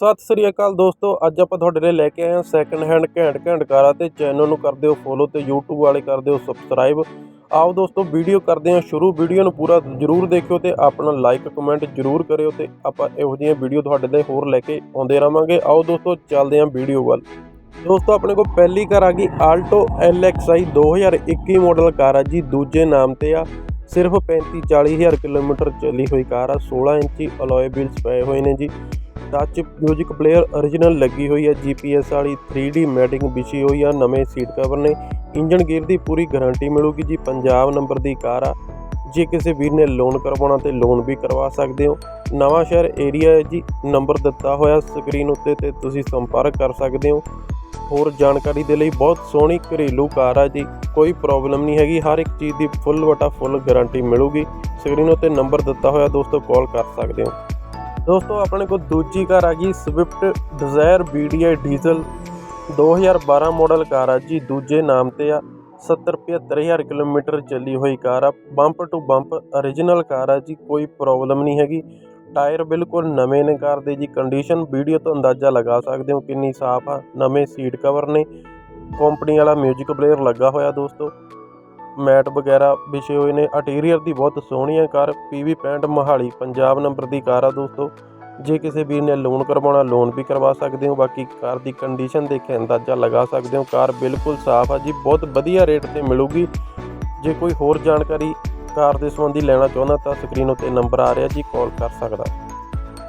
ਸਤਿ ਸ੍ਰੀ ਅਕਾਲ ਦੋਸਤੋ, ਅੱਜ ਆਪਾਂ ਤੁਹਾਡੇ ਲਈ ਲੈ ਕੇ ਆਏ ਹਾਂ ਸੈਕੰਡ ਹੈਂਡ ਘੈਂਟ ਘੈਂਟ ਕਾਰਾਂ ਤੇ ਚੈਨਲ ਨੂੰ ਕਰ ਦਿਓ ਫੋਲੋ ਤੇ YouTube ਵਾਲੇ ਕਰ ਦਿਓ ਸਬਸਕ੍ਰਾਈਬ ਆਓ ਦੋਸਤੋ ਵੀਡੀਓ ਕਰਦੇ ਹਾਂ ਸ਼ੁਰੂ। ਵੀਡੀਓ ਨੂੰ ਪੂਰਾ ਜਰੂਰ ਦੇਖਿਓ ਤੇ ਆਪਣਾ ਲਾਈਕ ਕਮੈਂਟ ਜਰੂਰ ਕਰਿਓ ਤੇ ਆਪਾਂ ਇਹੋ ਜਿਹੀਆਂ ਵੀਡੀਓ ਤੁਹਾਡੇ ਲਈ ਹੋਰ ਲੈ ਕੇ ਆਉਂਦੇ ਰਵਾਂਗੇ। ਆਓ ਦੋਸਤੋ, ਚੱਲਦੇ ਹਾਂ ਵੀਡੀਓ ਵੱਲ। ਦੋਸਤੋ, ਆਪਣੇ ਕੋਲ ਪਹਿਲੀ ਕਾਰ ਆ ਗਈ ਆਲਟੋ LXI 2021 ਮਾਡਲ ਕਾਰ ਆ ਜੀ। ਦੂਜੇ ਨਾਮ ਤੇ ਆ, ਸਿਰਫ 35 40000 ਕਿਲੋਮੀਟਰ ਚੱਲੀ ਹੋਈ ਕਾਰ ਆ। 16 ਇੰਚੀ ਅਲੋਏ ਵੀਲਸ ਪਏ ਹੋਏ ਨੇ ਜੀ। ਟੱਚ 뮤직 ਪਲੇਅਰ origignal ਲੱਗੀ ਹੋਈ ਹੈ GPS ਵਾਲੀ 3D ਮੈਟਿੰਗ ਵਿਛੀ ਹੋਈ ਆ, ਨਵੇਂ ਸੀਟ ਕਵਰ ਨੇ। ਇੰਜਨ ਗੇਅਰ ਦੀ ਪੂਰੀ ਗਾਰੰਟੀ ਮਿਲੂਗੀ ਜੀ, ਪੰਜਾਬ ਨੰਬਰ ਦੀ ਕਾਰ ਆ। ਜੇ ਕਿਸੇ ਵੀਰ ਨੇ ਲੋਨ ਕਰਵਾਉਣਾ ਤੇ ਲੋਨ ਵੀ ਕਰਵਾ ਸਕਦੇ ਹੋ। ਨਵਾਂ ਸ਼ਹਿਰ ਏਰੀਆ ਹੈ ਜੀ ਨੰਬਰ ਦਿੱਤਾ ਹੋਇਆ ਸਕਰੀਨ ਉੱਤੇ ਤੇ ਤੁਸੀਂ ਸੰਪਰਕ ਕਰ ਸਕਦੇ ਹੋ। ਹੋਰ ਜਾਣਕਾਰੀ ਦੇ ਲਈ ਬਹੁਤ ਸੋਹਣੀ ਘਰੇਲੂ ਕਾਰ ਆ ਜੀ, ਕੋਈ ਪ੍ਰੋਬਲਮ ਨਹੀਂ ਹੈਗੀ, ਹਰ ਇੱਕ ਚੀਜ਼ ਦੀ ਫੁੱਲ ਵਟਾ ਫੁੱਲ ਗਾਰੰਟੀ ਮਿਲੂਗੀ। ਸਕਰੀਨ ਉੱਤੇ ਨੰਬਰ ਦਿੱਤਾ ਹੋਇਆ, ਦੋਸਤੋ ਕਾਲ ਕਰ ਸਕਦੇ ਹੋ। ਦੋਸਤੋ, ਆਪਣੇ ਕੋਲ ਦੂਜੀ ਕਾਰ ਆ ਗਈ Swift Dzire BDI diesel 2012 model car ਆ ਜੀ। ਦੂਜੇ ਨਾਮ ਤੇ ਆ 70 75000 ਕਿਲੋਮੀਟਰ ਚੱਲੀ ਹੋਈ ਕਾਰ ਆ। Bump to bump origignal car ਆ ਜੀ, ਕੋਈ ਪ੍ਰੋਬਲਮ ਨਹੀਂ ਹੈਗੀ। ਟਾਇਰ ਬਿਲਕੁਲ ਨਵੇਂ ਨੇ ਕਾਰ ਦੇ ਜੀ। ਕੰਡੀਸ਼ਨ ਵੀਡੀਓ ਤੋਂ ਅੰਦਾਜ਼ਾ ਲਗਾ ਸਕਦੇ ਹੋ ਕਿੰਨੀ ਸਾਫ਼ ਆ। ਨਵੇਂ ਸੀਟ ਕਵਰ ਨੇ। ਕੰਪਨੀ ਵਾਲਾ 뮤직 ਪਲੇਅਰ ਲੱਗਾ ਹੋਇਆ ਦੋਸਤੋ। ਮੈਟ ਵਗੈਰਾ ਵਿਛੇ ਹੋਏ ਨੇ। ਇੰਟੀਰੀਅਰ ਦੀ ਬਹੁਤ ਸੋਹਣੀ ਹੈ car PV 65 Mohali, Punjab number ਦੀ ਕਾਰ ਆ ਦੋਸਤੋ। ਜੇ ਕਿਸੇ ਵੀਰ ਨੇ ਲੋਨ ਕਰਵਾਉਣਾ ਲੋਨ ਵੀ ਕਰਵਾ ਸਕਦੇ ਹੋ। ਬਾਕੀ ਕਾਰ ਦੀ ਕੰਡੀਸ਼ਨ ਦੇਖ ਕੇ ਅੰਦਾਜ਼ਾ ਲਗਾ ਸਕਦੇ ਹੋ। ਕਾਰ ਬਿਲਕੁਲ ਸਾਫ਼ ਆ ਜੀ, ਬਹੁਤ ਵਧੀਆ ਰੇਟ ਤੇ ਮਿਲੂਗੀ। ਜੇ ਕੋਈ ਹੋਰ ਜਾਣਕਾਰੀ ਕਾਰ ਦੇ ਸੰਬੰਧੀ ਲੈਣਾ ਚਾਹੁੰਦਾ ਤਾਂ ਸਕਰੀਨ ਉੱਤੇ ਨੰਬਰ ਆ ਰਿਹਾ ਜੀ ਕਾਲ ਕਰ ਸਕਦਾ।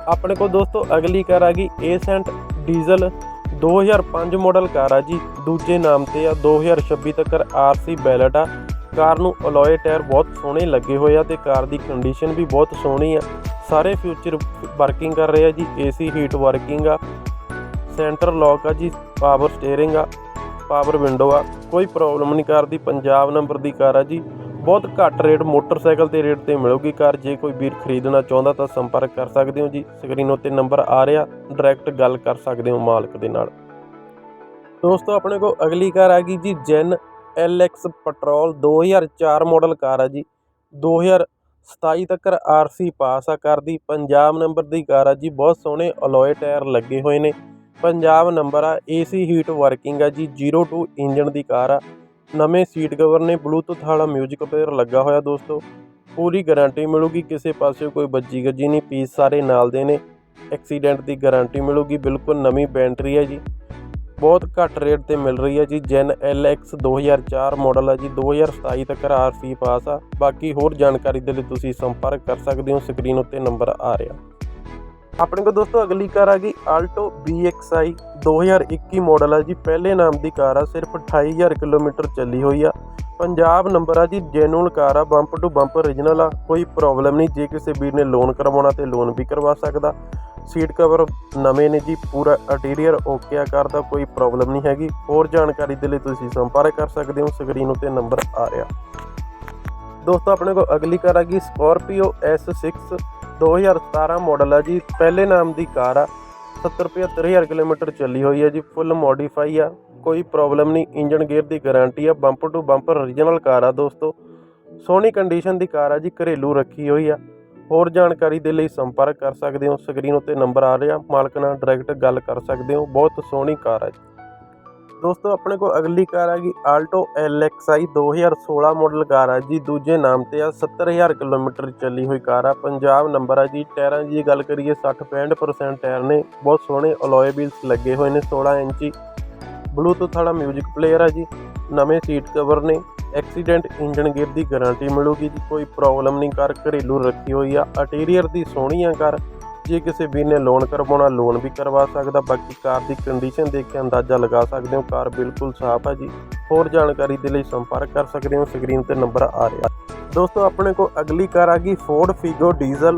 ਆਪਣੇ ਕੋਲ ਦੋਸਤੋ ਅਗਲੀ ਕਾਰ ਆ ਗਈ ਏਸੈਂਟ ਡੀਜ਼ਲ 2005 ਮਾਡਲ ਕਾਰ ਆ ਜੀ। ਦੂਜੇ ਨਾਮ ਤੇ ਆ 2026 ਤੱਕ ਆਰਸੀ ਬੈਲਟ ਆ। ਕਾਰ ਨੂੰ ਅਲੋਏ ਟਾਇਰ ਬਹੁਤ ਸੋਹਣੇ ਲੱਗੇ ਹੋਏ ਆ ਤੇ ਕਾਰ ਦੀ ਕੰਡੀਸ਼ਨ ਵੀ ਬਹੁਤ ਸੋਹਣੀ ਆ। ਸਾਰੇ ਫਿਊਚਰ ਵਰਕਿੰਗ ਕਰ ਰਹੇ ਆ ਜੀ ਏਸੀ ਹੀਟ ਵਰਕਿੰਗ ਆ। ਸੈਂਟਰ ਲੌਕ ਆ ਜੀ ਪਾਵਰ ਸਟੀਅਰਿੰਗ ਆ ਪਾਵਰ ਵਿੰਡੋ ਆ। ਕੋਈ ਪ੍ਰੋਬਲਮ ਨਹੀਂ ਕਾਰ ਦੀ, ਪੰਜਾਬ ਨੰਬਰ ਦੀ ਕਾਰ ਆ ਜੀ। ਬਹੁਤ ਘੱਟ ਰੇਟ ਮੋਟਰਸਾਈਕਲ ਤੇ ਰੇਟ ਤੇ ਮਿਲੂਗੀ ਕਾਰ। ਜੇ ਕੋਈ ਵੀਰ ਖਰੀਦਣਾ ਚਾਹੁੰਦਾ ਤਾਂ ਸੰਪਰਕ ਕਰ ਸਕਦੇ ਹੋ ਜੀ। ਸਕਰੀਨ ਉੱਤੇ ਨੰਬਰ ਆ ਰਿਹਾ ਡਾਇਰੈਕਟ ਗੱਲ ਕਰ ਸਕਦੇ ਹੋ ਮਾਲਕ ਦੇ ਨਾਲ। ਦੋਸਤੋ, ਆਪਣੇ ਕੋਲ ਅਗਲੀ ਕਾਰ ਆ ਗਈ ਜੀ Zen LX petrol 2004 model car ਆ ਜੀ। 2027 ਤੱਕ ਆਰਸੀ ਪਾਸ ਆ ਕਾਰ ਦੀ। ਪੰਜਾਬ ਨੰਬਰ ਦੀ ਕਾਰ ਆ ਜੀ। ਬਹੁਤ ਸੋਹਣੇ ਅਲੋਏ ਟਾਇਰ ਲੱਗੇ ਹੋਏ ਨੇ। ਪੰਜਾਬ ਨੰਬਰ ਆ, ਏਸੀ ਹੀਟ ਵਰਕਿੰਗ ਆ ਜੀ। 02 ਇੰਜਨ ਦੀ ਕਾਰ ਆ। ਨਵੇਂ ਸੀਟ ਕਵਰ ਨੇ ਬਲੂਟੁੱਥ ਵਾਲਾ 뮤직 ਪਲੇਅਰ ਲੱਗਾ ਹੋਇਆ ਦੋਸਤੋ। ਪੂਰੀ ਗਾਰੰਟੀ ਮਿਲੂਗੀ, ਕਿਸੇ ਪਾਸੇ ਕੋਈ ਬੱਜੀ ਗੱਜੀ ਨਹੀਂ। ਪੀਸ ਸਾਰੇ ਨਾਲ ਦੇ ਨੇ। ਐਕਸੀਡੈਂਟ ਦੀ ਗਾਰੰਟੀ ਮਿਲੂਗੀ। ਬਿਲਕੁਲ ਨਵੀਂ ਬੈਟਰੀ ਹੈ ਜੀ। ਬਹੁਤ ਘੱਟ ਰੇਟ ਤੇ ਮਿਲ ਰਹੀ ਹੈ ਜੀ। ਜੈਨ LX 2004 ਮਾਡਲ ਹੈ ਜੀ। 2027 ਤੱਕ ਆਰਸੀ ਪਾਸ ਆ। ਬਾਕੀ ਹੋਰ ਜਾਣਕਾਰੀ ਦੇ ਲਈ ਤੁਸੀਂ ਸੰਪਰਕ ਕਰ ਸਕਦੇ ਹੋ। ਸਕਰੀਨ ਉੱਤੇ ਨੰਬਰ ਆ ਰਿਹਾ। ਆਪਣੇ ਕੋਲ ਦੋਸਤੋ ਅਗਲੀ ਕਾਰ ਆ ਗਈ ਆਲਟੋ BXI 2021 ਮਾਡਲ ਹੈ ਜੀ। ਪਹਿਲੇ ਨਾਮ ਦੀ ਕਾਰ ਆ। ਸਿਰਫ 28000 ਕਿਲੋਮੀਟਰ ਚੱਲੀ ਹੋਈ ਆ। ਪੰਜਾਬ ਨੰਬਰ ਆ ਜੀ ਜੈਨੂਨ ਕਾਰ ਆ ਬੰਪ ਟੂ ਬੰਪ origignal ਆ, ਕੋਈ ਪ੍ਰੋਬਲਮ ਨਹੀਂ, ਜੇ ਕਿਸੇ ਵੀਰ ਨੇ ਲੋਨ ਕਰਵਾਉਣਾ ਤੇ ਲੋਨ ਵੀ ਕਰਵਾ ਸਕਦਾ। ਸੀਟ ਕਵਰ ਨਵੇਂ ਨੇ ਜੀ, ਪੂਰਾ ਇੰਟੀਰੀਅਰ ਓਕੇ ਆ ਕਰਦਾ ਕੋਈ ਪ੍ਰੋਬਲਮ ਨਹੀਂ ਹੈਗੀ। ਹੋਰ ਜਾਣਕਾਰੀ ਦੇ ਲਈ ਤੁਸੀਂ ਸੰਪਰਕ ਕਰ ਸਕਦੇ ਹੋ ਸਕਰੀਨ ਉੱਤੇ ਨੰਬਰ ਆ ਰਿਹਾ। ਦੋਸਤੋ, ਆਪਣੇ ਕੋਲ ਅਗਲੀ ਕਾਰ ਆ ਗਈ ਸਕਾਰਪੀਓ S6 2017 ਮਾਡਲ ਆ ਜੀ। ਪਹਿਲੇ ਨਾਮ ਦੀ ਕਾਰ ਆ 70 75000 ਕਿਲੋਮੀਟਰ ਚੱਲੀ ਹੋਈ ਹੈ ਜੀ ਫੁੱਲ ਮੋਡੀਫਾਈ ਆ। ਕੋਈ ਪ੍ਰੋਬਲਮ ਨਹੀਂ ਇੰਜਨ ਗੇਅਰ ਦੀ ਗਾਰੰਟੀ ਆ bumper to bumper origignal car ਆ ਦੋਸਤੋ। ਸੋਹਣੀ ਕੰਡੀਸ਼ਨ ਦੀ ਕਾਰ ਆ ਜੀ, ਘਰੇਲੂ ਰੱਖੀ ਹੋਈ ਆ। ਹੋਰ ਜਾਣਕਾਰੀ ਦੇ ਲਈ ਸੰਪਰਕ ਕਰ ਸਕਦੇ ਹੋ ਸਕਰੀਨ ਉੱਤੇ ਨੰਬਰ ਆ ਰਿਹਾ, ਮਾਲਕ ਨਾਲ ਡਾਇਰੈਕਟ ਗੱਲ ਕਰ ਸਕਦੇ ਹੋ, ਬਹੁਤ ਸੋਹਣੀ ਕਾਰ ਹੈ ਜੀ। ਦੋਸਤੋ, ਆਪਣੇ ਕੋਲ ਅਗਲੀ ਕਾਰ ਆ ਗਈ ਆਲਟੋ LXI 2016 ਮਾਡਲ ਕਾਰ ਆ ਜੀ, ਦੂਜੇ ਨਾਮ ਤੇ ਆ 70000 ਕਿਲੋਮੀਟਰ ਚੱਲੀ ਹੋਈ ਕਾਰ ਆ, ਪੰਜਾਬ ਨੰਬਰ ਆ ਜੀ, ਟਾਇਰਾਂ ਦੀ ਗੱਲ ਕਰੀਏ 60-65% ਟਾਇਰ ਨੇ, ਬਹੁਤ ਸੋਹਣੇ ਅਲੋਏ ਵੀਲਸ ਲੱਗੇ ਹੋਏ ਨੇ 16 ਇੰਚੀ ਬਲੂਟੁੱਥ ਵਾਲਾ 뮤직 ਪਲੇਅਰ ਆ ਜੀ, ਨਵੇਂ ਸੀਟ ਕਵਰ ਨੇ ਐਕਸੀਡੈਂਟ ਇੰਜਨ ਗੇਅਰ ਦੀ ਗਾਰੰਟੀ ਮਿਲੂਗੀ ਜੀ, ਕੋਈ ਪ੍ਰੋਬਲਮ ਨਹੀਂ ਕਰ, ਘਰੇਲੂ ਰੱਖੀ ਹੋਈ ਆ ਇੰਟੀਰੀਅਰ ਦੀ ਸੋਹਣੀ ਆ ਕਰ ਜੇ ਕਿਸੇ ਵੀਰ ਨੇ ਲੋਨ ਕਰਵਾਉਣਾ ਲੋਨ ਵੀ ਕਰਵਾ ਸਕਦਾ, ਬਾਕੀ ਕਾਰ ਦੀ ਕੰਡੀਸ਼ਨ ਦੇਖ ਕੇ ਅੰਦਾਜ਼ਾ ਲਗਾ ਸਕਦੇ ਹੋ, ਕਾਰ ਬਿਲਕੁਲ ਸਾਫ਼ ਹੈ ਜੀ, ਹੋਰ ਜਾਣਕਾਰੀ ਦੇ ਲਈ ਸੰਪਰਕ ਕਰ ਸਕਦੇ ਹੋ ਸਕਰੀਨ ਤੇ ਨੰਬਰ ਆ ਰਿਹਾ। ਦੋਸਤੋ, ਆਪਣੇ ਕੋਲ ਅਗਲੀ ਕਾਰ ਆ ਗਈ Ford Figo diesel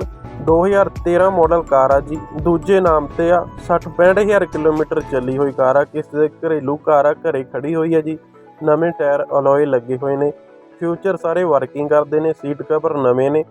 2013 model car ਆ ਜੀ। ਦੂਜੇ ਨਾਮ ਤੇ ਆ 60 65000 ਕਿਲੋਮੀਟਰ ਚੱਲੀ ਹੋਈ ਕਾਰ ਆ। ਕਿਸੇ ਦੇ ਘਰੇਲੂ ਕਾਰ ਆ, ਘਰੇ ਖੜੀ ਹੋਈ ਆ ਜੀ। ਨਵੇਂ ਟਾਇਰ ਅਲੋਏ ਲੱਗੇ ਹੋਏ ਨੇ। ਫਿਊਚਰ ਸਾਰੇ ਵਰਕਿੰਗ ਕਰਦੇ ਨੇ, ਸੀਟ ਕਵਰ ਨਵੇਂ ਨੇ।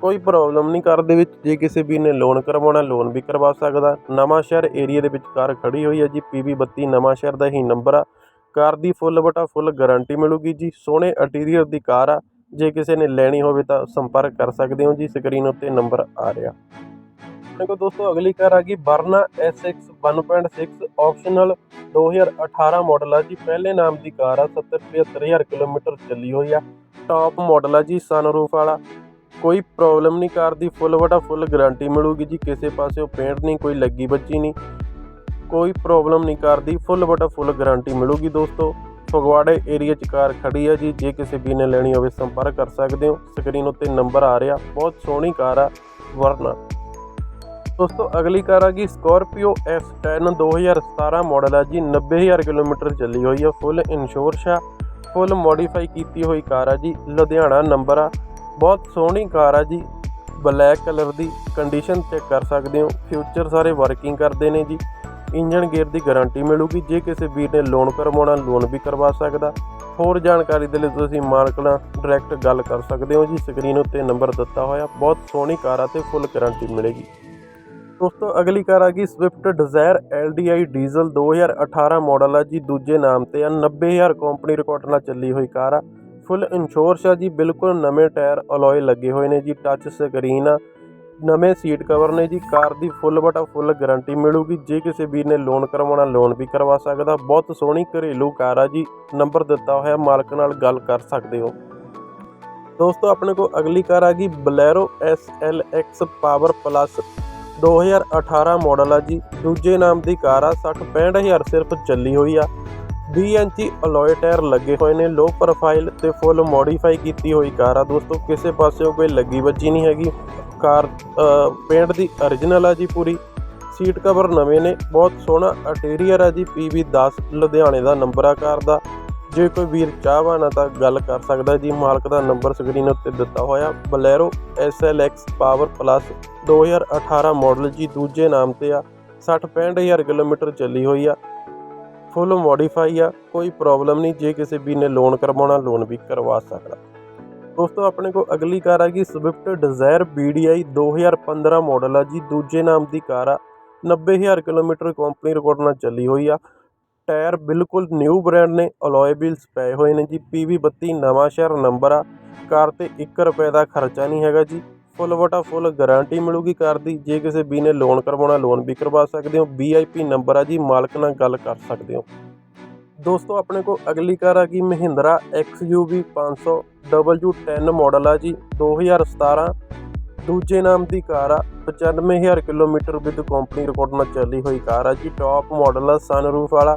ਕੋਈ ਪ੍ਰੋਬਲਮ ਨਹੀਂ ਕਾਰ ਦੇ ਵਿੱਚ। ਜੇ ਕਿਸੇ ਵੀ ਨੇ ਲੋਨ ਕਰਵਾਉਣਾ ਲੋਨ ਵੀ ਕਰਵਾ ਸਕਦਾ। ਨਵਾਂ ਸ਼ਹਿਰ ਏਰੀਆ ਦੇ ਵਿੱਚ ਕਾਰ ਖੜੀ ਹੋਈ ਹੈ ਜੀ। PB 32 ਨਵਾਂ ਸ਼ਹਿਰ ਦਾ ਹੀ ਨੰਬਰ ਆ। ਕਾਰ ਦੀ ਫੁੱਲ ਬਟਾ ਫੁੱਲ ਗਾਰੰਟੀ ਮਿਲੂਗੀ ਜੀ। ਸੋਹਣੇ ਇੰਟੀਰੀਅਰ ਦੀ ਕਾਰ ਆ। ਜੇ ਕਿਸੇ ਨੇ ਲੈਣੀ ਹੋਵੇ ਤਾਂ ਸੰਪਰਕ ਕਰ ਸਕਦੇ ਹੋ ਜੀ, ਸਕਰੀਨ ਉੱਤੇ ਨੰਬਰ ਆ ਰਿਹਾ। ਆਪਣੇ ਕੋਲ ਦੋਸਤੋ ਅਗਲੀ ਕਾਰ ਆ ਗਈ ਵਰਨਾ SX 1.6 ਆਪਸ਼ਨਲ 2018 ਮਾਡਲ ਆ ਜੀ। ਪਹਿਲੇ ਨਾਮ ਦੀ ਕਾਰ ਆ 70 75000 ਕਿਲੋਮੀਟਰ ਚੱਲੀ ਹੋਈ ਆ। ਟਾਪ ਮਾਡਲ ਆ ਜੀ ਸਨਰੂਫ ਵਾਲਾ। ਕੋਈ ਪ੍ਰੋਬਲਮ ਨਹੀਂ, ਕਾਰ ਦੀ ਫੁੱਲ ਵਟਾ ਫੁੱਲ ਗਾਰੰਟੀ ਮਿਲੂਗੀ ਜੀ। ਕਿਸੇ ਪਾਸਿਓਂ ਪੇਂਟ ਨਹੀਂ, ਕੋਈ ਲੱਗੀ ਬੱਜੀ ਨਹੀਂ। ਕੋਈ ਪ੍ਰੋਬਲਮ ਨਹੀਂ, ਕਾਰ ਦੀ ਫੁੱਲ ਵਟਾ ਫੁੱਲ ਗਾਰੰਟੀ ਮਿਲੂਗੀ ਦੋਸਤੋ। ਫਗਵਾੜੇ ਏਰੀਆ 'ਚ ਕਾਰ ਖੜੀ ਹੈ ਜੀ। ਜੇ ਕਿਸੇ ਵੀ ਨੇ ਲੈਣੀ ਹੋਵੇ ਸੰਪਰਕ ਕਰ ਸਕਦੇ ਹੋ। ਸਕਰੀਨ ਉੱਤੇ ਨੰਬਰ ਆ ਰਿਹਾ। ਬਹੁਤ ਸੋਹਣੀ ਕਾਰ ਆ, ਵਰਨਾ। ਦੋਸਤੋ, ਅਗਲੀ ਕਾਰ ਆ ਗਈ ਸਕਾਰਪੀਓ S10 2017 ਮਾਡਲ ਆ ਜੀ। 90000 ਕਿਲੋਮੀਟਰ ਚੱਲੀ ਹੋਈ ਆ। ਫੁੱਲ ਇੰਸ਼ੋਰਸ ਆ। ਫੁੱਲ ਮੋਡੀਫਾਈ ਕੀਤੀ ਹੋਈ ਕਾਰ ਆ ਜੀ। ਲੁਧਿਆਣਾ ਨੰਬਰ ਆ। ਬਹੁਤ ਸੋਹਣੀ ਕਾਰ ਆ ਜੀ। ਬਲੈਕ ਕਲਰ ਦੀ ਕੰਡੀਸ਼ਨ ਚੈੱਕ ਕਰ ਸਕਦੇ ਹੋ। ਫਿਊਚਰ ਸਾਰੇ ਵਰਕਿੰਗ ਕਰਦੇ ਨੇ ਜੀ। ਇੰਜਨ ਗੇਅਰ ਦੀ ਗਾਰੰਟੀ ਮਿਲੂਗੀ, ਜੇ ਕਿਸੇ ਵੀਰ ਨੇ ਲੋਨ ਕਰਵਾਉਣਾ ਲੋਨ ਵੀ ਕਰਵਾ ਸਕਦਾ। ਹੋਰ ਜਾਣਕਾਰੀ ਦੇ ਲਈ ਤੁਸੀਂ ਮਾਲਕ ਨਾਲ ਡਾਇਰੈਕਟ ਗੱਲ ਕਰ ਸਕਦੇ ਹੋ ਜੀ। ਸਕਰੀਨ ਉੱਤੇ ਨੰਬਰ ਦਿੱਤਾ ਹੋਇਆ, ਬਹੁਤ ਸੋਹਣੀ ਕਾਰ ਆ ਤੇ ਫੁੱਲ ਗਾਰੰਟੀ ਮਿਲੇਗੀ। ਦੋਸਤੋ, ਅਗਲੀ ਕਾਰ ਆ ਗਈ Swift Dzire LDI diesel 2018 model ਆ ਜੀ। ਦੂਜੇ ਨਾਮ ਤੇ ਆ 90000 ਕੰਪਨੀ ਰਿਕਾਰਡ ਨਾਲ ਚੱਲੀ ਹੋਈ ਕਾਰ ਆ। ਫੁੱਲ ਇੰਸ਼ੋਰਸ ਆ ਜੀ, ਬਿਲਕੁਲ ਨਵੇਂ ਟਾਇਰ ਅਲੋਏ ਲੱਗੇ ਹੋਏ ਨੇ ਜੀ ਟੱਚ ਸਕਰੀਨ ਆ। ਨਵੇਂ ਸੀਟ ਕਵਰ ਨੇ ਜੀ। ਕਾਰ ਦੀ ਫੁੱਲ ਬਟਾ ਫੁੱਲ ਗਾਰੰਟੀ ਮਿਲੂਗੀ। ਜੇ ਕਿਸੇ ਵੀਰ ਨੇ ਲੋਨ ਕਰਵਾਉਣਾ ਲੋਨ ਵੀ ਕਰਵਾ ਸਕਦਾ। ਬਹੁਤ ਸੋਹਣੀ ਘਰੇਲੂ ਕਾਰ ਆ ਜੀ। ਨੰਬਰ ਦਿੱਤਾ ਹੋਇਆ, ਮਾਲਕ ਨਾਲ ਗੱਲ ਕਰ ਸਕਦੇ ਹੋ। ਦੋਸਤੋ, ਆਪਣੇ ਕੋਲ ਅਗਲੀ ਕਾਰ ਆ ਗਈ, Bolero SLX power plus 2018 model ਆ ਜੀ। ਦੂਜੇ ਨਾਮ ਦੀ ਕਾਰ ਆ 60 65000 ਸਿਰਫ ਚੱਲੀ ਹੋਈ ਆ। 20 ਇੰਚੀ ਅਲੋਏ ਟਾਇਰ ਲੱਗੇ ਹੋਏ ਨੇ ਲੋ ਪ੍ਰੋਫਾਈਲ ਤੇ ਫੁੱਲ ਮੋਡੀਫਾਈ ਕੀਤੀ ਹੋਈ ਕਾਰ ਆ। ਦੋਸਤੋ, ਕਿਸੇ ਪਾਸਿਓਂ ਕੋਈ ਲੱਗੀ ਵੱਜੀ ਨਹੀਂ ਹੈਗੀ। ਕਾਰ ਪੇਂਟ ਦੀ origignal ਆ ਜੀ ਪੂਰੀ। ਸੀਟ ਕਵਰ ਨਵੇਂ ਨੇ, ਬਹੁਤ ਸੋਹਣਾ ਇੰਟੀਰੀਅਰ ਆ ਜੀ PV 10 ਲੁਧਿਆਣੇ ਦਾ ਨੰਬਰ ਆ ਕਾਰ ਦਾ। ਜੇ ਕੋਈ ਵੀਰ ਚਾਹਵਾਨਾ ਤਾਂ ਗੱਲ ਕਰ ਸਕਦਾ ਜੀ, ਮਾਲਕ ਦਾ ਨੰਬਰ ਸਕਰੀਨ ਉੱਤੇ ਦਿੱਤਾ ਹੋਇਆ, Bolero SLX power plus 2018 model ਜੀ, ਦੂਜੇ ਨਾਮ ਤੇ ਆ 60 65000 ਕਿਲੋਮੀਟਰ ਚੱਲੀ ਹੋਈ ਆ ਫੁੱਲ ਮੋਡੀਫਾਈ ਆ, ਕੋਈ ਪ੍ਰੋਬਲਮ ਨਹੀਂ, ਜੇ ਕਿਸੇ ਵੀ ਨੇ ਲੋਨ ਕਰਵਾਉਣਾ ਲੋਨ ਵੀ ਕਰਵਾ ਸਕਦਾ। ਦੋਸਤੋ, ਆਪਣੇ ਕੋਲ ਅਗਲੀ ਕਾਰ ਆ ਗਈ ਸਵਿਫਟ ਡਿਜ਼ਾਇਰ BDI 2015 ਮਾਡਲ ਆ ਜੀ। ਦੂਜੇ ਨਾਮ ਦੀ ਕਾਰ ਆ। 90000 ਕਿਲੋਮੀਟਰ ਕੰਪਨੀ ਰਿਕਾਰਡ ਨਾਲ ਚੱਲੀ ਹੋਈ ਆ। ਟਾਇਰ ਬਿਲਕੁਲ ਨਿਊ ਬ੍ਰਾਂਡ ਨੇ ਅਲੋਏ ਵੀਲਸ ਪਏ ਹੋਏ ਨੇ ਜੀ। PV 32 ਨਵਾਂ ਸ਼ਹਿਰ ਨੰਬਰ ਆ। ਕਾਰ ਤੇ 1 ਰੁਪਏ ਦਾ ਖਰਚਾ ਨਹੀਂ ਹੈਗਾ ਜੀ। ਫੁੱਲ ਵਟਾ ਫੁੱਲ ਗਾਰੰਟੀ ਮਿਲੂਗੀ ਕਾਰ ਦੀ। ਜੇ ਕਿਸੇ ਵੀ ਨੇ ਲੋਨ ਕਰਵਾਉਣਾ ਲੋਨ ਵੀ ਕਰਵਾ ਸਕਦੇ ਹੋ। VIP ਨੰਬਰ ਆ ਜੀ। ਮਾਲਕ ਨਾਲ ਗੱਲ ਕਰ ਸਕਦੇ ਹੋ। ਦੋਸਤੋ, ਆਪਣੇ ਕੋਲ ਅਗਲੀ ਕਾਰ ਆ ਗਈ ਮਹਿੰਦਰਾ XUV 500 W10 ਮਾਡਲ ਆ ਜੀ 2017 ਦੂਜੇ ਨਾਮ ਦੀ ਕਾਰ ਆ 95000 ਕਿਲੋਮੀਟਰ ਵਿਦ ਕੰਪਨੀ ਰਿਕਾਰਡ ਨਾਲ ਚੱਲੀ ਹੋਈ ਕਾਰ ਆ ਜੀ ਟਾਪ ਮਾਡਲ ਆ ਸਨਰੂਫ ਵਾਲਾ।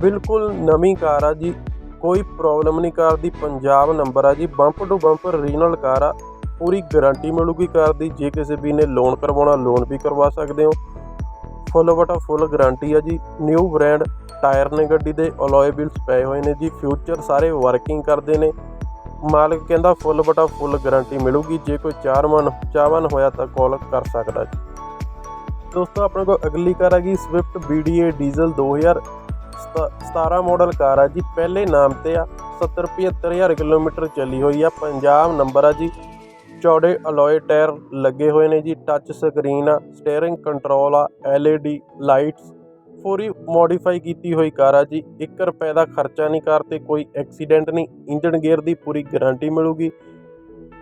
ਬਿਲਕੁਲ ਨਵੀਂ ਕਾਰ ਆ ਜੀ, ਕੋਈ ਪ੍ਰੋਬਲਮ ਨਹੀਂ ਕਾਰ ਦੀ, ਪੰਜਾਬ ਨੰਬਰ ਆ ਜੀ bump to bump regional car ਆ। ਪੂਰੀ ਗਾਰੰਟੀ ਮਿਲੂਗੀ ਕਾਰ ਦੀ, ਜੇ ਕਿਸੇ ਵੀ ਨੇ ਲੋਨ ਕਰਵਾਉਣਾ ਲੋਨ ਵੀ ਕਰਵਾ ਸਕਦੇ ਹੋ। ਫੁੱਲ ਵਟਾ ਫੁੱਲ ਗਾਰੰਟੀ ਆ ਜੀ। ਨਿਊ ਬ੍ਰਾਂਡ ਟਾਇਰ ਨੇ ਗੱਡੀ ਦੇ ਅਲੋਏ ਵੀਲਸ ਪਏ ਹੋਏ ਨੇ ਜੀ। ਫਿਊਚਰ ਸਾਰੇ ਵਰਕਿੰਗ ਕਰਦੇ ਨੇ। ਮਾਲਕ ਕਹਿੰਦਾ ਫੁੱਲ ਵਟਾ ਫੁੱਲ ਗਾਰੰਟੀ ਮਿਲੂਗੀ। ਜੇ ਕੋਈ ਚਾਰ ਚਾਰਮਨ, ਚਾਹਵਾਨ ਹੋਇਆ ਤਾਂ ਕਾਲ ਕਰ ਸਕਦਾ ਜੀ। ਦੋਸਤੋ, ਆਪਣੇ ਕੋਲ ਅਗਲੀ ਕਾਰ ਆ ਗਈ Swift BDA diesel 2017 model car ਆ ਜੀ। ਪਹਿਲੇ ਨਾਮ ਤੇ ਆ। 70 75000 ਕਿਲੋਮੀਟਰ ਚੱਲੀ ਹੋਈ ਆ। ਪੰਜਾਬ ਨੰਬਰ ਆ ਜੀ। ਚੌੜੇ ਅਲੋਏ ਟਾਇਰ ਲੱਗੇ ਹੋਏ ਨੇ ਜੀ ਟੱਚ ਸਕਰੀਨ ਆ ਸਟੀਅਰਿੰਗ ਕੰਟਰੋਲ ਆ, LED ਲਾਈਟਸ ਪੂਰੀ ਮੋਡੀਫਾਈ ਕੀਤੀ ਹੋਈ ਕਾਰ ਆ ਜੀ। 1 ਰੁਪਏ ਦਾ ਖਰਚਾ ਨਹੀਂ ਕਾਰ ਤੇ, ਕੋਈ ਐਕਸੀਡੈਂਟ ਨਹੀਂ ਇੰਜਨ ਗੇਅਰ ਦੀ ਪੂਰੀ ਗਾਰੰਟੀ ਮਿਲੂਗੀ।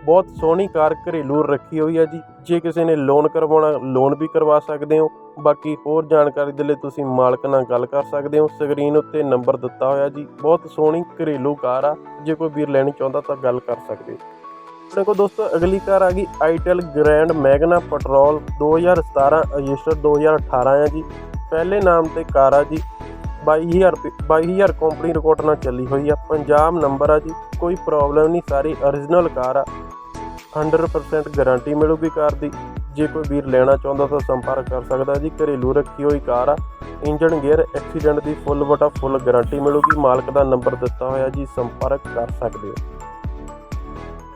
ਬਹੁਤ ਸੋਹਣੀ ਕਾਰ ਘਰੇਲੂ ਰੱਖੀ ਹੋਈ ਆ ਜੀ। ਜੇ ਕਿਸੇ ਨੇ ਲੋਨ ਕਰਵਾਉਣਾ ਲੋਨ ਵੀ ਕਰਵਾ ਸਕਦੇ ਹੋ। ਬਾਕੀ ਹੋਰ ਜਾਣਕਾਰੀ ਦੇ ਲਈ ਤੁਸੀਂ ਮਾਲਕ ਨਾਲ ਗੱਲ ਕਰ ਸਕਦੇ ਹੋ। ਸਕਰੀਨ ਉੱਤੇ ਨੰਬਰ ਦਿੱਤਾ ਹੋਇਆ ਜੀ। ਬਹੁਤ ਸੋਹਣੀ ਘਰੇਲੂ ਕਾਰ ਆ। ਜੇ ਕੋਈ ਵੀਰ ਲੈਣੀ ਚਾਹੁੰਦਾ ਤਾਂ ਗੱਲ ਕਰ ਸਕਦੇ ਹੋ। ਆਪਣੇ ਕੋਲ ਦੋਸਤੋ, ਅਗਲੀ ਕਾਰ ਆ ਗਈ ਆਈਟਲ ਗ੍ਰੈਂਡ ਮੈਗਨਾ ਪੈਟਰੋਲ 2017 ਰਜਿਸਟਰ 2018 ਆ ਜੀ। ਪਹਿਲੇ ਨਾਮ ਤੇ ਕਾਰ ਆ ਜੀ। 22000 ਰੁਪਏ 22000 ਕੰਪਨੀ ਰਿਕਾਰਡ ਨਾਲ ਚੱਲੀ ਹੋਈ ਆ। ਪੰਜਾਬ ਨੰਬਰ ਆ ਜੀ। ਕੋਈ ਪ੍ਰੋਬਲਮ ਨਹੀਂ, ਸਾਰੀ origignal ਕਾਰ ਆ। 100% ਗਾਰੰਟੀ ਮਿਲੂਗੀ ਕਾਰ ਦੀ। ਜੇ ਕੋਈ ਵੀਰ ਲੈਣਾ ਚਾਹੁੰਦਾ ਤਾਂ ਸੰਪਰਕ ਕਰ ਸਕਦਾ ਜੀ। ਘਰੇਲੂ ਰੱਖੀ ਹੋਈ ਕਾਰ ਆ। ਇੰਜਨ ਗੇਅਰ ਐਕਸੀਡੈਂਟ ਦੀ ਫੁੱਲ ਬਟਾ ਫੁੱਲ ਗਾਰੰਟੀ ਮਿਲੂਗੀ। ਮਾਲਕ ਦਾ ਨੰਬਰ ਦਿੱਤਾ ਹੋਇਆ ਜੀ। ਸੰਪਰਕ ਕਰ ਸਕਦੇ ਹੋ।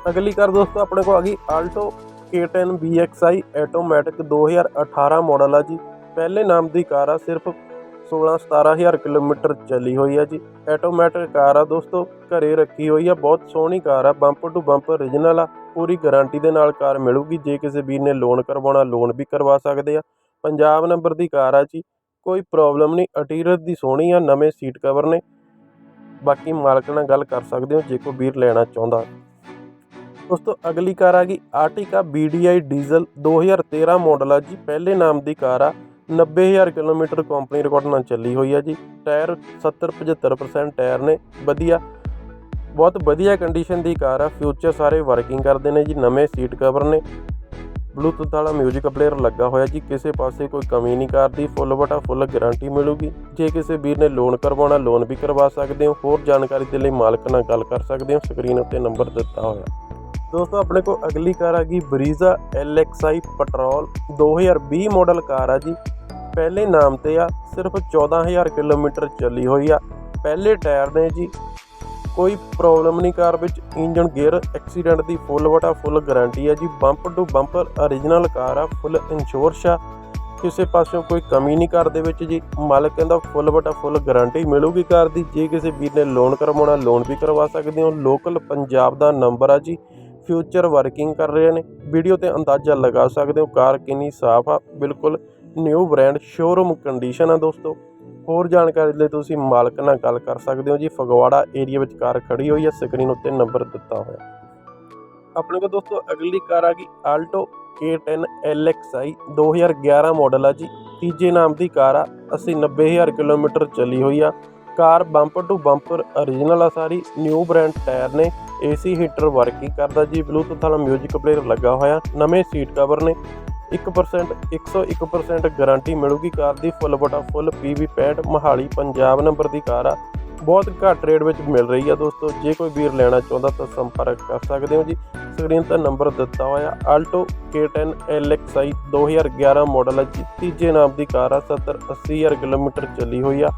ਅਗਲੀ ਕਾਰ ਦੋਸਤੋ ਆਪਣੇ ਕੋਲ ਆ ਗਈ Alto K10 BXI automatic 2018 model ਆ ਜੀ। ਪਹਿਲੇ ਨਾਮ ਦੀ ਕਾਰ ਆ, ਸਿਰਫ 16 17000 ਕਿਲੋਮੀਟਰ ਚੱਲੀ ਹੋਈ ਆ ਜੀ। ਆਟੋਮੈਟਿਕ ਕਾਰ ਆ ਦੋਸਤੋ, ਘਰੇ ਰੱਖੀ ਹੋਈ ਆ, ਬਹੁਤ ਸੋਹਣੀ ਕਾਰ ਆ ਬੰਪ ਟੂ ਬੰਪ origignal ਆ, ਪੂਰੀ ਗਾਰੰਟੀ ਦੇ ਨਾਲ ਕਾਰ ਮਿਲੂਗੀ। ਜੇ ਕਿਸੇ ਵੀਰ ਨੇ ਲੋਨ ਕਰਵਾਉਣਾ ਲੋਨ ਵੀ ਕਰਵਾ ਸਕਦੇ ਆ। ਪੰਜਾਬ ਨੰਬਰ ਦੀ ਕਾਰ ਆ ਜੀ, ਕੋਈ ਪ੍ਰੋਬਲਮ ਨਹੀਂ ਇੰਟੀਰੀਅਰ ਦੀ ਸੋਹਣੀ ਆ, ਨਵੇਂ ਸੀਟ ਕਵਰ ਨੇ। ਬਾਕੀ ਮਾਲਕ ਨਾਲ ਗੱਲ ਕਰ ਸਕਦੇ ਹੋ, ਜੇ ਕੋਈ ਵੀਰ ਲੈਣਾ ਚਾਹੁੰਦਾ। ਉਸ ਤੋਂ ਅਗਲੀ ਕਾਰ ਆ ਗਈ ਆਰਟਿਕਾ BDI ਡੀਜ਼ਲ 2013 ਮਾਡਲ ਆ ਜੀ। ਪਹਿਲੇ ਨਾਮ ਦੀ ਕਾਰ ਆ। 90000 ਕਿਲੋਮੀਟਰ ਕੰਪਨੀ ਰਿਕਾਰਡ ਨਾਲ ਚੱਲੀ ਹੋਈ ਆ ਜੀ। ਟਾਇਰ 70 75% ਟਾਇਰ ਨੇ। ਵਧੀਆ। ਬਹੁਤ ਵਧੀਆ ਕੰਡੀਸ਼ਨ ਦੀ ਕਾਰ ਆ। ਫਿਊਚਰ ਸਾਰੇ ਵਰਕਿੰਗ ਕਰਦੇ ਨੇ ਜੀ। ਨਵੇਂ ਸੀਟ ਕਵਰ ਨੇ। ਬਲੂਟੁੱਥ ਵਾਲਾ 뮤직 ਪਲੇਅਰ ਲੱਗਾ ਹੋਇਆ ਜੀ। ਕਿਸੇ ਪਾਸੇ ਕੋਈ ਕਮੀ ਨਹੀਂ ਕਰਦੀ ਫੁੱਲ ਬਟਾ ਫੁੱਲ ਗਾਰੰਟੀ ਮਿਲੂਗੀ। ਜੇ ਕਿਸੇ ਵੀਰ ਨੇ ਲੋਨ ਕਰਵਾਉਣਾ ਲੋਨ ਵੀ ਕਰਵਾ ਸਕਦੇ ਹੋ। ਹੋਰ ਜਾਣਕਾਰੀ ਦੇ ਲਈ ਮਾਲਕ ਨਾਲ ਗੱਲ ਕਰ ਸਕਦੇ ਹੋ। ਸਕਰੀਨ ਉੱਤੇ ਨੰਬਰ ਦਿੱਤਾ ਹੋਇਆ। ਦੋਸਤੋ, ਆਪਣੇ ਕੋਲ ਅਗਲੀ ਕਾਰ ਆ ਗਈ Brezza LXI petrol 2020 model car ਆ ਜੀ। ਪਹਿਲੇ ਨਾਮ ਤੇ ਆ, ਸਿਰਫ 14000 ਕਿਲੋਮੀਟਰ ਚੱਲੀ ਹੋਈ ਆ। ਪਹਿਲੇ ਟਾਇਰ ਨੇ ਜੀ, ਕੋਈ ਪ੍ਰੋਬਲਮ ਨਹੀਂ ਕਾਰ ਵਿੱਚ ਇੰਜਨ ਗੇਅਰ ਐਕਸੀਡੈਂਟ ਦੀ ਫੁੱਲ ਵਟਾ ਫੁੱਲ ਗਾਰੰਟੀ ਆ ਜੀ। Bumper to bumper origignal car ਆ, ਫੁੱਲ ਇੰਸ਼ੋਰੈਂਸ ਆ। ਕਿਸੇ ਪਾਸਿਓਂ ਕੋਈ ਕਮੀ ਨਹੀਂ ਕਾਰ ਦੇ ਵਿੱਚ ਜੀ। ਮਾਲਕ ਕਹਿੰਦਾ ਫੁੱਲ ਵਟਾ ਫੁੱਲ ਗਾਰੰਟੀ ਮਿਲੂਗੀ ਕਾਰ ਦੀ। ਜੇ ਕਿਸੇ ਵੀਰ ਨੇ ਲੋਨ ਕਰਵਾਉਣਾ ਲੋਨ ਵੀ ਕਰਵਾ ਸਕਦੇ ਹੋ। ਲੋਕਲ ਪੰਜਾਬ ਦਾ ਨੰਬਰ ਆ ਜੀ। ਫਿਊਚਰ ਵਰਕਿੰਗ ਕਰ ਰਹੇ ਨੇ। ਵੀਡੀਓ ਤੇ ਅੰਦਾਜ਼ਾ ਲਗਾ ਸਕਦੇ ਹੋ, ਕਾਰ ਕਿੰਨੀ ਸਾਫ਼ ਆ। ਬਿਲਕੁਲ ਨਿਊ ਬ੍ਰਾਂਡ ਸ਼ੋਰੂਮ ਕੰਡੀਸ਼ਨ ਆ ਦੋਸਤੋ। ਹੋਰ ਜਾਣਕਾਰੀ ਲਈ ਤੁਸੀਂ ਮਾਲਕ ਨਾਲ ਗੱਲ ਕਰ ਸਕਦੇ ਹੋ ਜੀ। ਫਗਵਾੜਾ ਏਰੀਆ ਵਿੱਚ ਕਾਰ ਖੜੀ ਹੋਈ ਹੈ ਸਕਰੀਨ ਉੱਤੇ ਨੰਬਰ ਦਿੱਤਾ ਹੋਇਆ। ਆਪਣੇ ਕੋਲ ਦੋਸਤੋ ਅਗਲੀ ਕਾਰ ਆ ਗਈ ਆਲਟੋ K10 LXI 2011 ਮਾਡਲ ਆ ਜੀ। ਤੀਜੇ ਨਾਮ ਦੀ ਕਾਰ ਆ। 80 90000 ਕਿਲੋਮੀਟਰ ਚੱਲੀ ਹੋਈ ਆ। Car bumper to bumper origignal ਆ ਸਾਰੀ ਨਿਊ ਬ੍ਰਾਂਡ ਟਾਇਰ ਨੇ ਏਸੀ ਹੀਟਰ ਵਰਕਿੰਗ ਕਰਦਾ ਜੀ ਬਲੂਟੁੱਥ ਵਾਲਾ 뮤직 ਪਲੇਅਰ ਲੱਗਾ ਹੋਇਆ, ਨਵੇਂ ਸੀਟ ਕਵਰ ਨੇ 1% 101% ਗਾਰੰਟੀ ਮਿਲੂਗੀ ਕਾਰ ਦੀ full ਬਟਾ full PV 65 Mohali, Punjab number ਦੀ ਕਾਰ ਆ। ਬਹੁਤ ਘੱਟ ਰੇਟ ਵਿੱਚ ਮਿਲ ਰਹੀ ਆ ਦੋਸਤੋ, ਜੇ ਕੋਈ ਵੀਰ ਲੈਣਾ ਚਾਹੁੰਦਾ ਤਾਂ ਸੰਪਰਕ ਕਰ ਸਕਦੇ ਹੋ ਜੀ। ਸਕਰੀਨ ਤੇ ਨੰਬਰ ਦਿੱਤਾ ਹੋਇਆ ਆਲਟੋ K10 LXI 2011 ਮਾਡਲ ਹੈ ਜੀ, ਤੀਜੇ ਨਾਮ ਦੀ ਕਾਰ ਆ 70 80000 ਕਿਲੋਮੀਟਰ ਚੱਲੀ ਹੋਈ ਆ।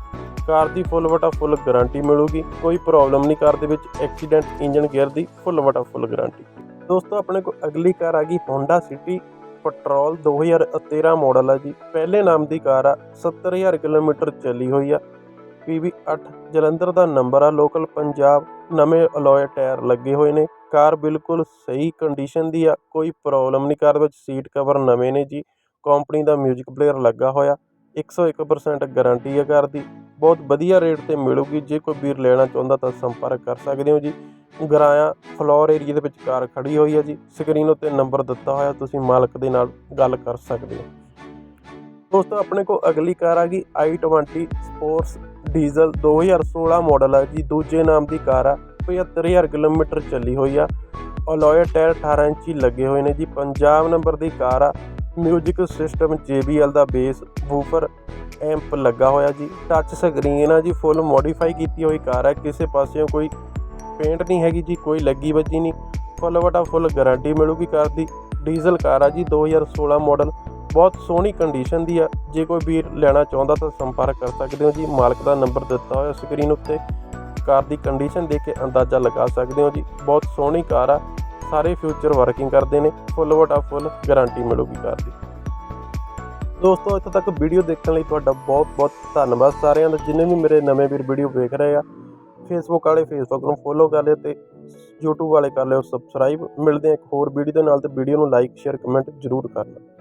ਕਾਰ ਦੀ ਫੁੱਲ ਵਟਾ ਫੁੱਲ ਗਾਰੰਟੀ ਮਿਲੂਗੀ। ਕੋਈ ਪ੍ਰੋਬਲਮ ਨਹੀਂ, ਕਾਰ ਦੇ ਵਿੱਚ ਐਕਸੀਡੈਂਟ ਇੰਜਨ ਗੇਅਰ ਦੀ ਫੁੱਲ ਵਟਾ ਫੁੱਲ ਗਾਰੰਟੀ। ਦੋਸਤੋ, ਆਪਣੇ ਕੋਲ ਅਗਲੀ ਕਾਰ ਆ ਗਈ Honda City ਪੈਟਰੋਲ 2013 ਮਾਡਲ ਆ ਜੀ। ਪਹਿਲੇ ਨਾਮ ਦੀ ਕਾਰ ਆ 70000 ਕਿਲੋਮੀਟਰ ਚੱਲੀ ਹੋਈ ਆ। PV8 ਜਲੰਧਰ ਦਾ ਨੰਬਰ ਆ ਲੋਕਲ ਪੰਜਾਬ, ਨਵੇਂ ਅਲੋਏ ਟਾਇਰ ਲੱਗੇ ਹੋਏ ਨੇ। ਕਾਰ ਬਿਲਕੁਲ ਸਹੀ ਕੰਡੀਸ਼ਨ ਦੀ ਆ, ਕੋਈ ਪ੍ਰੋਬਲਮ ਨਹੀਂ, ਕਾਰ ਵਿੱਚ ਸੀਟ ਕਵਰ ਨਵੇਂ ਨੇ ਜੀ। ਕੰਪਨੀ ਦਾ 뮤직 ਪਲੇਅਰ ਲੱਗਾ ਹੋਇਆ। 101% ਗਾਰੰਟੀ ਹੈ ਕਾਰ ਦੀ। ਬਹੁਤ ਵਧੀਆ ਰੇਟ ਤੇ ਮਿਲੂਗੀ। ਜੇ ਕੋਈ ਵੀਰ ਲੈਣਾ ਚਾਹੁੰਦਾ ਤਾਂ ਸੰਪਰਕ ਕਰ ਸਕਦੇ ਹੋ ਜੀ। ਗਰਾਇਆ ਫਲੋਰ ਏਰੀਆ ਦੇ ਵਿੱਚ ਕਾਰ ਖੜੀ ਹੋਈ ਹੈ ਜੀ। ਸਕਰੀਨ ਉੱਤੇ ਨੰਬਰ ਦਿੱਤਾ ਹੋਇਆ, ਤੁਸੀਂ ਮਾਲਕ ਦੇ ਨਾਲ ਗੱਲ ਕਰ ਸਕਦੇ ਹੋ। ਦੋਸਤੋ, ਆਪਣੇ ਕੋਲ ਅਗਲੀ ਕਾਰ ਆ ਗਈ। i20 ਸਪੋਰਟਸ ਡੀਜ਼ਲ 2016 ਮਾਡਲ ਹੈ ਜੀ। ਦੂਜੇ ਨਾਮ ਦੀ ਕਾਰ ਆ। 75000 ਕਿਲੋਮੀਟਰ ਚੱਲੀ ਹੋਈ ਆ। ਅਲੋਏ ਟਾਇਰ 18 ਇੰਚੀ ਲੱਗੇ ਹੋਏ ਨੇ ਜੀ। ਪੰਜਾਬ ਨੰਬਰ ਦੀ ਕਾਰ ਆ। ਮਿਊਜ਼ਿਕ ਸਿਸਟਮ JBL ਦਾ ਬੇਸ ਵੂਫਰ ਐਂਪ ਲੱਗਾ ਹੋਇਆ ਜੀ। ਟੱਚ ਸਕਰੀਨ ਆ ਜੀ ਫੁੱਲ ਮੋਡੀਫਾਈ ਕੀਤੀ ਹੋਈ ਕਾਰ ਹੈ ਕਿਸੇ ਪਾਸਿਓਂ ਕੋਈ ਪੇਂਟ ਨਹੀਂ ਹੈਗੀ ਜੀ, ਕੋਈ ਲੱਗੀ ਵੱਜੀ ਨਹੀਂ। ਫੁੱਲ ਵਟਾ ਫੁੱਲ ਗਾਰੰਟੀ ਮਿਲੂਗੀ ਕਾਰ ਦੀ। ਡੀਜ਼ਲ ਕਾਰ ਆ ਜੀ 2016 ਮਾਡਲ ਬਹੁਤ ਸੋਹਣੀ ਕੰਡੀਸ਼ਨ ਦੀ ਆ। ਜੇ ਕੋਈ ਵੀਰ ਲੈਣਾ ਚਾਹੁੰਦਾ ਤਾਂ ਸੰਪਰਕ ਕਰ ਸਕਦੇ ਹੋ ਜੀ। ਮਾਲਕ ਦਾ ਨੰਬਰ ਦਿੱਤਾ ਹੋਇਆ ਸਕਰੀਨ ਉੱਤੇ। ਕਾਰ ਦੀ ਕੰਡੀਸ਼ਨ ਦੇਖ ਕੇ ਅੰਦਾਜ਼ਾ ਲਗਾ ਸਕਦੇ ਹੋ ਜੀ। ਬਹੁਤ ਸੋਹਣੀ ਕਾਰ ਆ। ਸਾਰੇ ਫਿਊਚਰ ਵਰਕਿੰਗ ਕਰਦੇ ਨੇ ਫੁੱਲ ਵਟਾ ਫੁੱਲ ਗਾਰੰਟੀ ਮਿਲੂਗੀ ਕਾਰ ਦੀ। ਦੋਸਤੋ, ਇੱਥੇ ਤੱਕ ਵੀਡੀਓ ਦੇਖਣ ਲਈ ਤੁਹਾਡਾ ਬਹੁਤ ਬਹੁਤ ਧੰਨਵਾਦ ਸਾਰਿਆਂ ਦਾ। ਜਿੰਨੇ ਵੀ ਮੇਰੇ ਨਵੇਂ ਵੀਰ ਵੀਡੀਓ ਵੇਖ ਰਹੇ ਆ ਫੇਸਬੁੱਕ ਵਾਲੇ ਫੇਸਬੁੱਕ ਨੂੰ ਫੋਲੋ ਕਰ ਲਿਓ ਤੇ YouTube ਵਾਲੇ ਕਰ ਲਿਓ ਸਬਸਕ੍ਰਾਈਬ ਮਿਲਦੇ ਆ ਇੱਕ ਹੋਰ ਵੀਡੀਓ ਦੇ ਨਾਲ ਤੇ ਵੀਡੀਓ ਨੂੰ ਲਾਈਕ ਸ਼ੇਅਰ ਕਮੈਂਟ ਜ਼ਰੂਰ ਕਰਨਾ